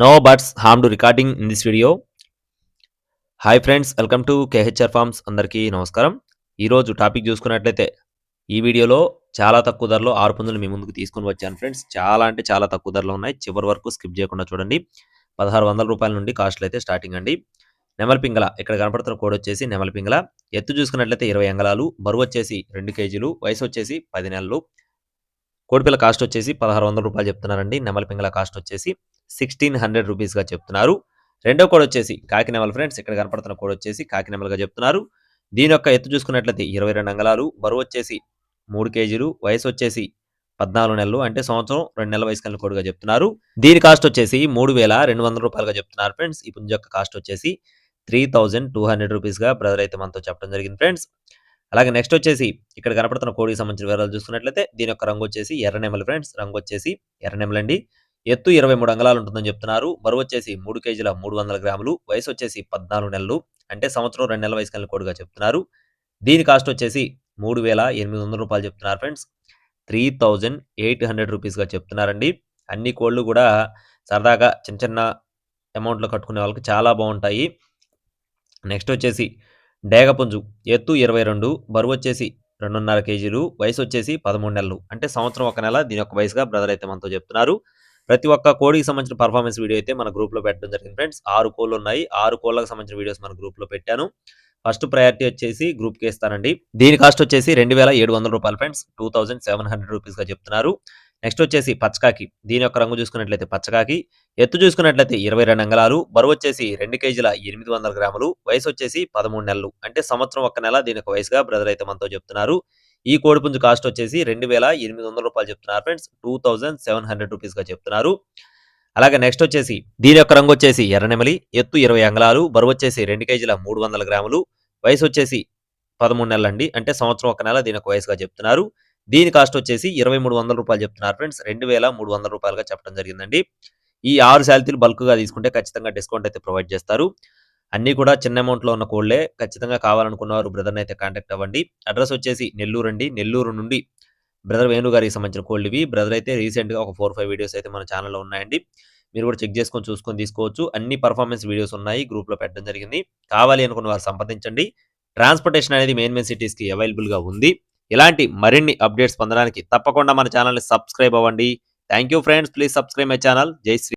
No birds harm to recording in this video hi friends welcome to KHR farms అందరికీ నమస్కారం. ఈరోజు topic చూసుకున్నట్లయితే ఈ వీడియోలో చాలా తక్కువ ధరలో ఆరు పుంజులు మీ ముందుకు తీసుకుని వచ్చాను ఫ్రెండ్స్ చాలా అంటే చాలా తక్కువ ధరలో ఉన్నాయి. చివరి వరకు స్కిప్ చేయకుండా చూడండి. పదహారు వందల రూపాయల నుండి కాస్ట్లు అయితే స్టార్టింగ్ అండి. నెమల పింగళ ఇక్కడ కనపడుతున్న కోడ్ వచ్చేసి నెమల పింగళ. ఎత్తు చూసుకున్నట్లయితే ఇరవై అంగళాలు బరువు వచ్చేసి రెండు కేజీలు వయసు వచ్చేసి పది నెలలు. కోడిపిల్ల కాస్ట్ వచ్చేసి పదహారు వందల రూపాయలు చెప్తున్నారండి. నెమల పింగళ కాస్ట్ వచ్చేసి సిక్స్టీన్ హండ్రెడ్ రూపీస్గా చెప్తున్నారు. రెండో కోడ్ వచ్చేసి కాకినెమల్ ఫ్రెండ్స్ ఇక్కడ కనపడుతున్న కోడ్ వచ్చేసి కాకినెమల్గా చెప్తున్నారు. దీని యొక్క ఎత్తు చూసుకున్నట్లయితే ఇరవై రెండు అంగళాలు బరువు వచ్చేసి మూడు కేజీలు వయసు వచ్చేసి పద్నాలుగు నెలలు అంటే సంవత్సరం రెండు నెలల వయసు కలిగిన కోడుగా చెప్తున్నారు. దీని కాస్ట్ వచ్చేసి మూడు వేల రెండు వందల రూపాయలుగా చెప్తున్నారు ఫ్రెండ్స్. ఈ పుంజ యొక్క కాస్ట్ వచ్చేసి త్రీ థౌజండ్ టూ హండ్రెడ్ రూపీస్గా బ్రదర్ అయితే మనతో చెప్పడం జరిగింది ఫ్రెండ్స్. అలాగే నెక్స్ట్ వచ్చేసి ఇక్కడ కనపడుతున్న కోడికి సంబంధించిన వివరాలు చూసుకున్నట్లయితే దీని యొక్క రంగు వచ్చేసి ఎర్ర నెమలు ఫ్రెండ్స్. రంగు వచ్చేసి ఎర్ర నెమలండి. ఎత్తు ఇరవై మూడు అంగళాలు ఉంటుందని చెప్తున్నారు. బరువు వచ్చేసి మూడు కేజీల మూడు వందల గ్రాములు. వయసు వచ్చేసి పద్నాలుగు నెలలు. అంటే సంవత్సరం రెండు నెలల వయసు కలిగిన కోడిగా చెప్తున్నారు. దీని కాస్ట్ వచ్చేసి మూడు వేల ఎనిమిది వందల రూపాయలు చెప్తున్నారు friends. Three thousand eight hundred రూపీస్గా చెప్తున్నారండి. అన్ని కోళ్ళు కూడా సరదాగా చిన్న చిన్న అమౌంట్లో కట్టుకునే వాళ్ళకి చాలా బాగుంటాయి. నెక్స్ట్ వచ్చేసి డేగపుంజు ఎత్తు ఇరవై రెండు బరువు వచ్చేసి రెండున్నర కేజీలు వయసు వచ్చేసి పదమూడు నెలలు. అంటే సంవత్సరం ఒక నెల దీని యొక్క వయసుగా బ్రదర్ అయితే మనతో చెప్తున్నారు. ప్రతి ఒక్క కోడికి సంబంధించిన పర్ఫార్మెన్స్ వీడియో అయితే మన గ్రూప్లో పెట్టడం జరిగింది. ఫ్రెండ్స్ ఆరు కోళ్ళు ఉన్నాయి. ఆరు కోళ్ళకి సంబంధించిన వీడియోస్ మన గ్రూప్లో పెట్టాను. ఫస్ట్ ప్రయారిటీ వచ్చేసి గ్రూప్కి ఇస్తానండి. దీని కాస్ట్ వచ్చేసి రెండు వేల ఏడు వందల రూపాయలు friends two thousand seven hundred రూపీస్గా చెప్తున్నారు. నెక్స్ట్ వచ్చేసి పచ్చకాకి. దీని యొక్క రంగు చూసుకున్నట్లయితే పచ్చకాకి. ఎత్తు చూసుకున్నట్లయితే ఇరవై రెండు అంగళాలు. బరువు వచ్చేసి రెండు కేజీల ఎనిమిది వందల గ్రాములు. వయసు వచ్చేసి పదమూడు నెలలు. అంటే సంవత్సరం ఒక్క నెల దీని యొక్క వయసుగా బ్రదర్ అయితే మనతో చెప్తున్నారు. ఈ కోడిపుంజు కాస్ట్ వచ్చేసి రెండు వేల ఎనిమిది వందల రూపాయలు చెప్తున్నారు friends two thousand seven hundred రూపీస్గా చెప్తున్నారు. అలాగే నెక్స్ట్ వచ్చేసి దీని యొక్క రంగు వచ్చేసి ఎర్రనెమలి ఎత్తు ఇరవై అంగళాలు బరువు వచ్చేసి రెండు కేజీల మూడు వందల గ్రాములు వయసు వచ్చేసి పదమూడు నెలలు అండి అంటే సంవత్సరం ఒక నెల దీని యొక్క వయసుగా చెప్తున్నారు. దీని కాస్ట్ వచ్చేసి ఇరవై మూడు వందల రూపాయలు చెప్తున్నారు ఫ్రెండ్స్ రెండు వేల మూడు వందల రూపాయలుగా చెప్పడం జరిగిందండి. ఈ ఆరు శాలితీలు బల్క్గా తీసుకుంటే ఖచ్చితంగా డిస్కౌంట్ అయితే ప్రొవైడ్ చేస్తారు. అన్నీ కూడా చిన్న అమౌంట్లో ఉన్న కోళ్ళే ఖచ్చితంగా కావాలనుకున్నవారు బ్రదర్ని అయితే కాంటాక్ట్ అవ్వండి. అడ్రస్ వచ్చేసి నెల్లూరు అండి. నెల్లూరు నుండి బ్రదర్ వేణు గారికి సంబంధించిన కోళ్ళు ఇవి. బ్రదర్ అయితే రీసెంట్గా ఒక ఫోర్ ఫైవ్ వీడియోస్ అయితే మన ఛానల్లో ఉన్నాయండి. మీరు కూడా చెక్ చేసుకొని చూసుకొని తీసుకోవచ్చు. అన్ని పర్ఫార్మెన్స్ వీడియోస్ ఉన్నాయి. గ్రూప్లో పెట్టడం జరిగింది. కావాలి అనుకున్న వారు సంప్రదించండి. ట్రాన్స్పోర్టేషన్ అనేది మెయిన్ మెయిన్ సిటీస్కి అవైలబుల్గా ఉంది. ఇలాంటి మరిన్ని అప్డేట్స్ పొందడానికి తప్పకుండా మన ఛానల్ని సబ్స్క్రైబ్ అవ్వండి. Thank you friends please subscribe my channel జై శ్రీ